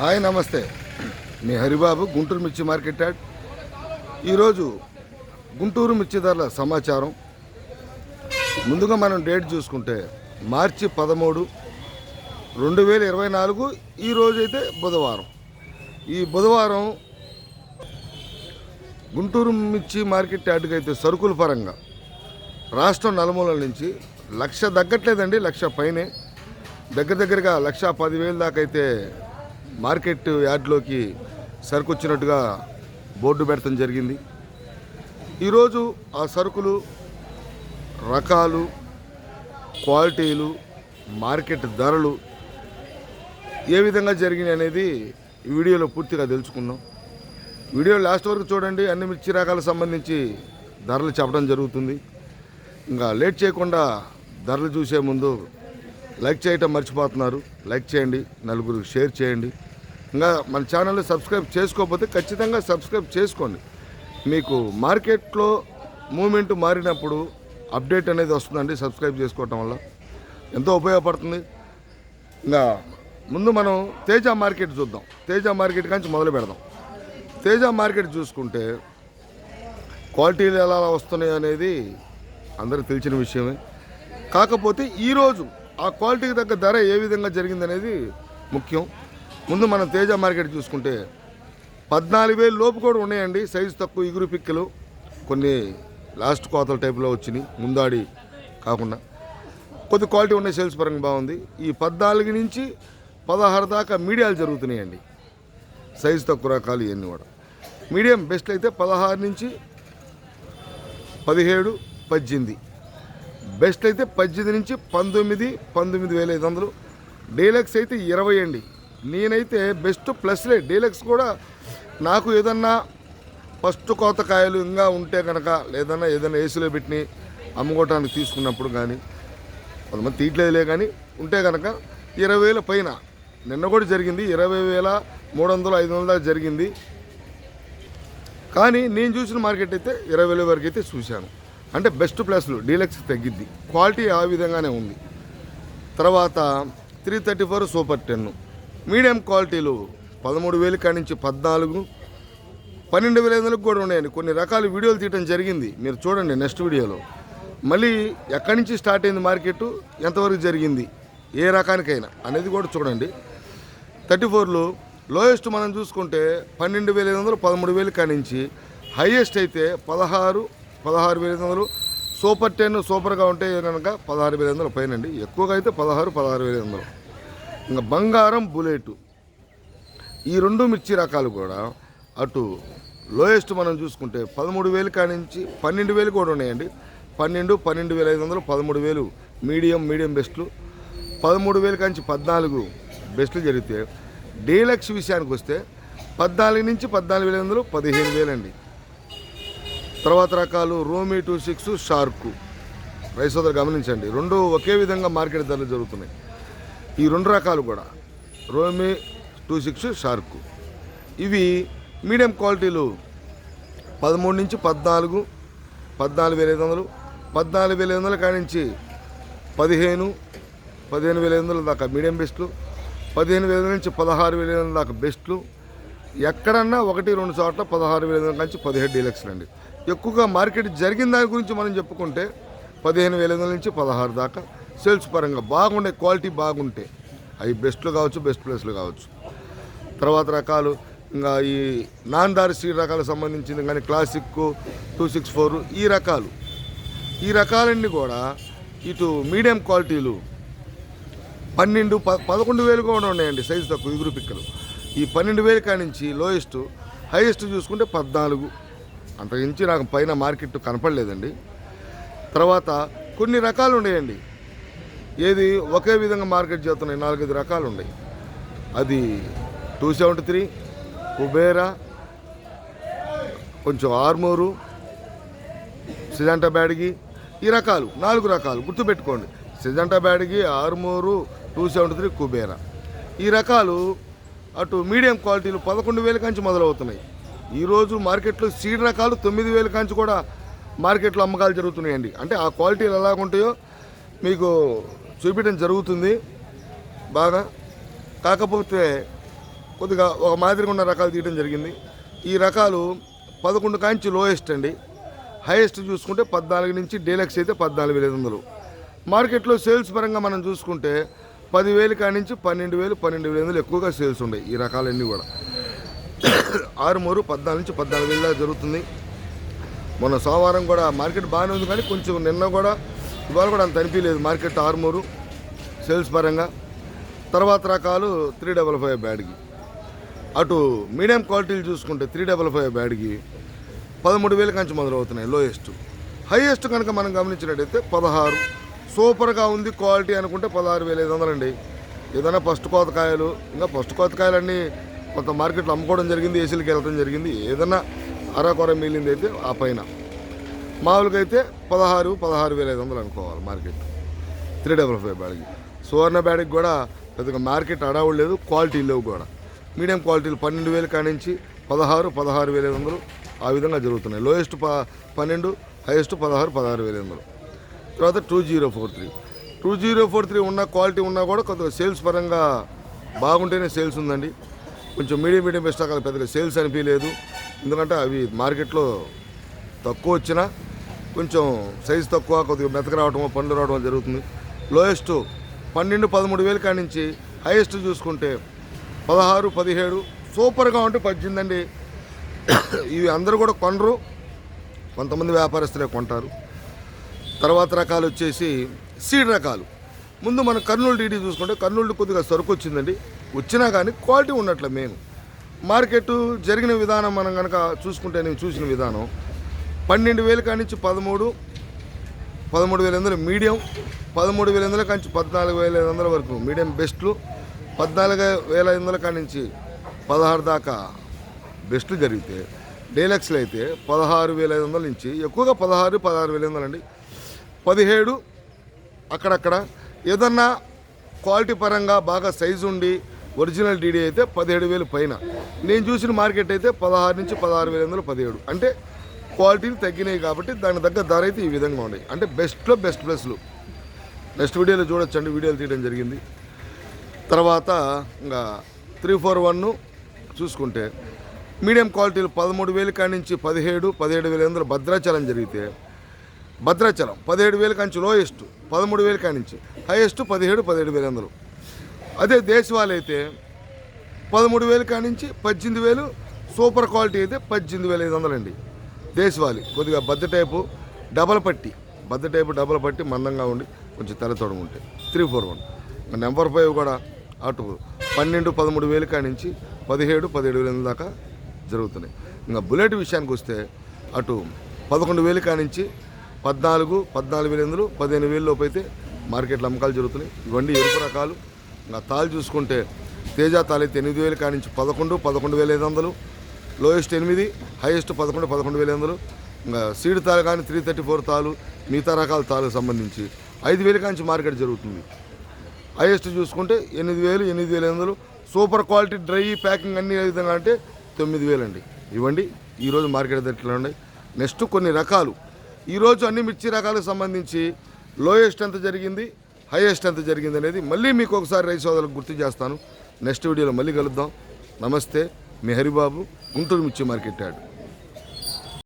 Hi నమస్తే. మీ హరిబాబు గుంటూరు మిర్చి market add. ఈరోజు గుంటూరు మిర్చి ధరల సమాచారం. ముందుగా మనం డేట్ చూసుకుంటే మార్చి పదమూడు రెండు వేల ఇరవై నాలుగు ఈరోజు అయితే బుధవారం. ఈ బుధవారం గుంటూరు మిర్చి మార్కెట్ యార్డ్కి అయితే సరుకుల పరంగా రాష్ట్రం నలుమూలల నుంచి లక్ష తగ్గట్లేదండి లక్ష పైనే. దగ్గర దగ్గరగా లక్ష పదివేల దాకా అయితే మార్కెట్ యార్డ్లోకి సరుకు వచ్చినట్టుగా బోర్డు పెడతం జరిగింది. ఈరోజు ఆ సరుకులు రకాలు క్వాలిటీలు మార్కెట్ ధరలు ఏ విధంగా జరిగినాయి అనేది ఈ వీడియోలో పూర్తిగా తెలుసుకుందాం. వీడియో లాస్ట్ వరకు చూడండి. అన్ని మిర్చి రకాలకు సంబంధించి ధరలు చెప్పడం జరుగుతుంది. ఇంకా లేట్ చేయకుండా ధరలు చూసే ముందు లైక్ చేయటం మర్చిపోతున్నారు. లైక్ చేయండి నలుగురికి షేర్ చేయండి. ఇంకా మన ఛానల్ని సబ్స్క్రైబ్ చేసుకోకపోతే ఖచ్చితంగా సబ్స్క్రైబ్ చేసుకోండి. మీకు మార్కెట్లో మూమెంట్ మారినప్పుడు అప్డేట్ అనేది వస్తుందండి సబ్స్క్రైబ్ చేసుకోవటం వల్ల. ఎంతో ఉపయోగపడుతుంది. ఇంకా ముందు మనం తేజ మార్కెట్ చూద్దాం. తేజ మార్కెట్ కాంచి మొదలు పెడదాం. తేజ మార్కెట్ చూసుకుంటే క్వాలిటీలు ఎలా వస్తున్నాయి అనేది అందరూ తెలిసిన విషయమే. కాకపోతే ఈరోజు ఆ క్వాలిటీకి తగ్గ ధర ఏ విధంగా జరిగిందనేది ముఖ్యం. ముందు మనం తేజ మార్కెట్ చూసుకుంటే పద్నాలుగు వేలు లోపు కూడా ఉన్నాయండి సైజు తక్కువ ఇగురు పిక్కలు. కొన్ని లాస్ట్ కోతల టైప్లో వచ్చినాయి ముందాడి కాకుండా. కొద్ది క్వాలిటీ ఉన్న సేల్స్ పరంగా బాగుంది. ఈ పద్నాలుగు నుంచి పదహారు దాకా మీడియాలు జరుగుతున్నాయండి. సైజు తక్కువ రకాలు ఇవన్నీ కూడా. మీడియం బెస్ట్ అయితే పదహారు నుంచి పదిహేడు పద్దెనిమిది. బెస్ట్ అయితే పద్దెనిమిది నుంచి పంతొమ్మిది పంతొమ్మిది వేల ఐదు వందలు. డీలక్స్ అయితే ఇరవై అండి. నేనైతే బెస్ట్ ప్లస్లే. డీలక్స్ కూడా నాకు ఏదన్నా ఫస్ట్ కోత కాయలు ఇంకా ఉంటే కనుక లేదన్నా ఏదైనా ఏసీలో పెట్టి అమ్ముకోవటానికి తీసుకున్నప్పుడు కానీ కొంతమంది తీయట్లేదులే కానీ ఉంటే కనుక ఇరవై వేల పైన. నిన్న కూడా జరిగింది. ఇరవై వేల మూడు వందలు ఐదు వందల దాకా జరిగింది. కానీ నేను చూసిన మార్కెట్ అయితే ఇరవై వేల వరకు అయితే చూశాను. అంటే బెస్ట్ ప్లస్లు డీలక్స్ తగ్గిద్ది క్వాలిటీ ఆ విధంగానే ఉంది. తర్వాత three thirty four super ten medium క్వాలిటీలు పదమూడు వేలు కాడి నుంచి పద్నాలుగు పన్నెండు వేల ఐదు వందలకు కూడా ఉన్నాయండి. కొన్ని రకాల వీడియోలు తీయడం జరిగింది. మీరు చూడండి నెక్స్ట్ వీడియోలో మళ్ళీ ఎక్కడి నుంచి స్టార్ట్ అయింది మార్కెట్ ఎంతవరకు జరిగింది? ఏ రకానికైనా అనేది కూడా చూడండి. థర్టీ ఫోర్లో లోయెస్ట్ మనం చూసుకుంటే పన్నెండు వేల ఐదు వందలు పదమూడు వేలు కానించి హైయెస్ట్ అయితే పదహారు పదహారు వేల ఐదు వందలు. సూపర్ టెన్ సూపర్గా ఉంటే కనుక పదహారు వేల ఐదు వందలు పైనండి. ఎక్కువగా అయితే పదహారు పదహారు వేల ఐదు వందలు. ఇంకా బంగారం బుల్లెట్. ఈ రెండు మిర్చి రకాలు కూడా అటు లోయెస్ట్ మనం చూసుకుంటే పదమూడు వేలు కానించి పన్నెండు వేలు కూడా ఉన్నాయండి. పన్నెండు పన్నెండు వేల ఐదు వందలు పదమూడు వేలు మీడియం మీడియం బెస్ట్లు. పదమూడు వేలు కానించి పద్నాలుగు బెస్ట్లు జరిగితే డీలక్స్ విషయానికి వస్తే పద్నాలుగు నుంచి పద్నాలుగు వేల ఐదు వందలు పదిహేను వేలండి. తర్వాత రకాలు రోమీ టూ సిక్స్ షార్కు. రైస్ సోదరు గమనించండి రెండు ఒకే విధంగా మార్కెట్ ధరలు జరుగుతున్నాయి. ఈ రెండు రకాలు కూడా రోమీ టూ సిక్స్ షార్కు. ఇవి మీడియం క్వాలిటీలు పదమూడు నుంచి పద్నాలుగు పద్నాలుగు వేల ఐదు వందలు పద్నాలుగు వేల ఐదు వందల నుంచి పదిహేను పదిహేను వేల ఐదు వందల దాకా మీడియం బెస్ట్లు పదిహేను వేల నుంచి పదహారు వేల ఐదు వందల దాకా బెస్ట్లు. ఎక్కడన్నా ఒకటి రెండు చోట్ల పదహారు వేల ఐదు వందల నుంచి పదిహేడు డీలక్స్లు అండి. ఎక్కువగా మార్కెట్ జరిగిన దాని గురించి మనం చెప్పుకుంటే పదిహేను వేల ఐదు వందల నుంచి పదహారు దాకా సేల్స్ పరంగా బాగుండే క్వాలిటీ బాగుంటే అవి బెస్ట్లు కావచ్చు బెస్ట్ ప్లేస్లు కావచ్చు. తర్వాత రకాలు ఇంకా ఈ నాన్ దారి సీడ్ రకాలకు సంబంధించింది కానీ క్లాసిక్ టూ సిక్స్ ఫోర్ ఈ రకాలు. ఈ రకాలన్నీ కూడా ఇటు మీడియం క్వాలిటీలు పన్నెండు ప పదకొండు వేలు కూడా ఉన్నాయండి సైజు తక్కువ ఇగురు పిక్కలు ఈ పన్నెండు వేలు కానించి లోయెస్ట్ హైయెస్ట్ చూసుకుంటే పద్నాలుగు. అంతకుమించి నాకు పైన మార్కెట్ కనపడలేదండి. తర్వాత కొన్ని రకాలు ఉన్నాయండి. ఏది ఒకే విధంగా మార్కెట్ చేస్తున్నాయి నాలుగైదు రకాలు ఉన్నాయి. అది టూ సెవెంటీ త్రీ కుబేరా కొంచెం ఆర్మూరు సిజంటా బ్యాడ్గి ఈ రకాలు నాలుగు రకాలు గుర్తుపెట్టుకోండి. Syngenta Byadgi Armoor two seventy three Kubera ఈ రకాలు అటు మీడియం క్వాలిటీలు పదకొండు వేల కంచి మొదలవుతున్నాయి. ఈరోజు మార్కెట్లో సీడ్ రకాలు తొమ్మిది వేల కాంచి కూడా మార్కెట్లో అమ్మకాలు జరుగుతున్నాయండి. అంటే ఆ క్వాలిటీలు ఎలాగుంటాయో మీకు చూపించడం జరుగుతుంది. బాగా కాకపోతే కొద్దిగా ఒక మాదిరిగా ఉన్న రకాలు తీయడం జరిగింది. ఈ రకాలు పదకొండు కాంచి లోయెస్ట్ అండి. హైయెస్ట్ చూసుకుంటే పద్నాలుగు నుంచి డీలక్స్ అయితే పద్నాలుగు వేల ఐదు వందలు. మార్కెట్లో సేల్స్ పరంగా మనం చూసుకుంటే పదివేలు కానించి పన్నెండు వేలు పన్నెండు వేల వందలు ఎక్కువగా సేల్స్ ఉన్నాయి ఈ రకాలన్నీ కూడా. ఆరుమూరు పద్నాలుగు నుంచి పద్నాలుగు వేల జరుగుతుంది. మొన్న సోమవారం కూడా మార్కెట్ బాగానే ఉంది కానీ కొంచెం నిన్న కూడా ఇవాళ కూడా అంత అనిపించలేదు మార్కెట్ ఆరుమూరు సేల్స్ పరంగా. తర్వాత రకాలు త్రీ డబల్ ఫైవ్ బ్యాడ్కి. అటు మీడియం క్వాలిటీలు చూసుకుంటే త్రీ డబల్ ఫైవ్ బ్యాడ్కి పదమూడు వేల కంచి మొదలవుతున్నాయి లోయెస్ట్. హైయెస్ట్ కనుక మనం గమనించినట్టయితే పదహారు. సూపర్గా ఉంది క్వాలిటీ అనుకుంటే పదహారు వేల ఐదు వందలండి. ఏదైనా ఫస్ట్ కోతకాయలు ఇంకా ఫస్ట్ కోతకాయలన్నీ కొంత మార్కెట్లో అమ్ముకోవడం జరిగింది ఏసీలకి వెళ్ళడం జరిగింది ఏదైనా అరకొర మిగిలింది అయితే ఆ పైన. మామూలుగా అయితే పదహారు పదహారు వేల ఐదు వందలు అనుకోవాలి మార్కెట్. త్రీ డబల్ ఫైవ్ బ్యాడ్కి. సువర్ణ బ్యాడ్కి కూడా పెద్దగా మార్కెట్ అడవుడు లేదు క్వాలిటీ లేవు కూడా. మీడియం క్వాలిటీలు పన్నెండు వేలు కానించి పదహారు పదహారు వేల ఐదు వందలు ఆ విధంగా జరుగుతున్నాయి. లోయెస్ట్ ప పన్నెండు హైయెస్ట్ పదహారు పదహారు వేల ఐదు వందలు. తర్వాత two zero four three. Two zero four three ఉన్న క్వాలిటీ ఉన్నా కూడా కొంత సేల్స్ పరంగా బాగుంటేనే సేల్స్ ఉందండి. కొంచెం మీడియం మీడియం బెస్ట్ రకాలు పెద్దగా సేల్స్ అనిపించలేదు. ఎందుకంటే అవి మార్కెట్లో తక్కువ వచ్చినా కొంచెం సైజు తక్కువ కొద్దిగా మెతక రావడము పండ్లు రావడం జరుగుతుంది. లోయెస్ట్ పన్నెండు పదమూడు వేలు కాడి నుంచి హైయెస్ట్ చూసుకుంటే పదహారు పదిహేడు సూపర్గా ఉంటే పద్దెనిమిది అండి. ఇవి అందరూ కూడా కొనరు. కొంతమంది వ్యాపారస్తులే కొంటారు. తర్వాత రకాలు వచ్చేసి సీడ్ రకాలు. ముందు మనం కర్నూలు డీడీ చూసుకుంటే కర్నూలు కొద్దిగా సరుకు వచ్చిందండి. వచ్చినా కానీ క్వాలిటీ ఉన్నట్లే మెయిన్ మార్కెట్ జరిగిన విధానం మనం కనుక చూసుకుంటే నేను చూసిన విధానం పన్నెండు వేల కానించి పదమూడు పదమూడు వేల వందలు మీడియం పదమూడు వేల వందల కానించి పద్నాలుగు వేల ఐదు వందల వరకు మీడియం బెస్ట్లు పద్నాలుగు వేల ఐదు వందల కానించి పదహారు దాకా బెస్ట్లు జరిగితే డీలక్స్లు అయితే పదహారు వేల ఐదు వందల నుంచి ఎక్కువగా పదహారు పదహారు వేల వందలు అండి. పదిహేడు అక్కడక్కడ ఏదన్నా క్వాలిటీ పరంగా బాగా సైజు ఉండి ఒరిజినల్ డీడీ అయితే పదిహేడు వేలు పైన. నేను చూసిన మార్కెట్ అయితే పదహారు నుంచి పదహారు వేల వందలు పదిహేడు. అంటే క్వాలిటీలు తగ్గినాయి కాబట్టి దాని తగ్గ ధర అయితే ఈ విధంగా ఉన్నాయి. అంటే బెస్ట్లో బెస్ట్ ప్లస్లు. నెక్స్ట్ వీడియోలో చూడొచ్చండి వీడియోలు తీయడం జరిగింది. తర్వాత ఇంకా త్రీ ఫోర్ వన్ చూసుకుంటే మీడియం క్వాలిటీలు పదమూడు వేలు కాడి నుంచి పదిహేడు పదిహేడు వేల వందలు భద్రాచలం జరిగితే భద్రాచలం పదిహేడు వేల కాంచి లోయెస్ట్ పదమూడు వేల కానించి హైయెస్ట్ పదిహేడు పదిహేడు వేల వందలు. అదే దేశవాళీ అయితే పదమూడు వేలు కానించి పద్దెనిమిది వేలు సూపర్ క్వాలిటీ అయితే పద్దెనిమిది వేల ఐదు వందలండి దేశవాళీ కొద్దిగా బద్ద టైపు డబల్ పట్టి బద్ద టైపు డబల్ పట్టి మందంగా ఉండి కొంచెం తెల్లతోడం ఉంటాయి three four one. Number five కూడా అటు పన్నెండు పదమూడు వేలు కానించి పదిహేడు పదిహేడు వేల దాకా జరుగుతున్నాయి. ఇంకా బుల్లెట్ విషయానికి వస్తే అటు పదకొండు వేలు కానించి పద్నాలుగు పద్నాలుగు వేల ఎనిమిది పదిహేను వేలు లోపు అయితే మార్కెట్లో అమ్మకాలు జరుగుతున్నాయి. ఇవన్నీ ఎరుపు రకాలు. నా తాలు చూసుకుంటే తేజ తాలు అయితే ఎనిమిది వేలు కానించి పదకొండు పదకొండు వేల ఐదు వందలు. లోయెస్ట్ ఎనిమిది హైయెస్ట్ పదకొండు పదకొండు వేల ఐదు వందలు. ఇంకా సీడ్ తాలు కానీ త్రీ థర్టీ ఫోర్ తాలు మిగతా రకాల తాలకు సంబంధించి ఐదు వేల కానించి మార్కెట్ జరుగుతుంది. హైయెస్ట్ చూసుకుంటే ఎనిమిది వేలు ఎనిమిది వేల ఐదు వందలు. సూపర్ క్వాలిటీ డ్రై ప్యాకింగ్ అన్ని విధంగా అంటే తొమ్మిది వేలు అండి. ఇవ్వండి ఈరోజు మార్కెట్ ధరలు ఉన్నాయి? నెక్స్ట్ కొన్ని రకాలు. ఈరోజు అన్ని మిర్చి రకాలకు సంబంధించి లోయెస్ట్ ఎంత జరిగింది? హైయెస్ట్ ఎంత జరిగింది అనేది మళ్ళీ మీకు ఒకసారి రైతు సోదరులకు గుర్తు చేస్తాను. నెక్స్ట్ వీడియోలో మళ్ళీ కలుద్దాం. నమస్తే. మీ హరిబాబు గుంటూరు మిర్చి మార్కెట్ యాడ్.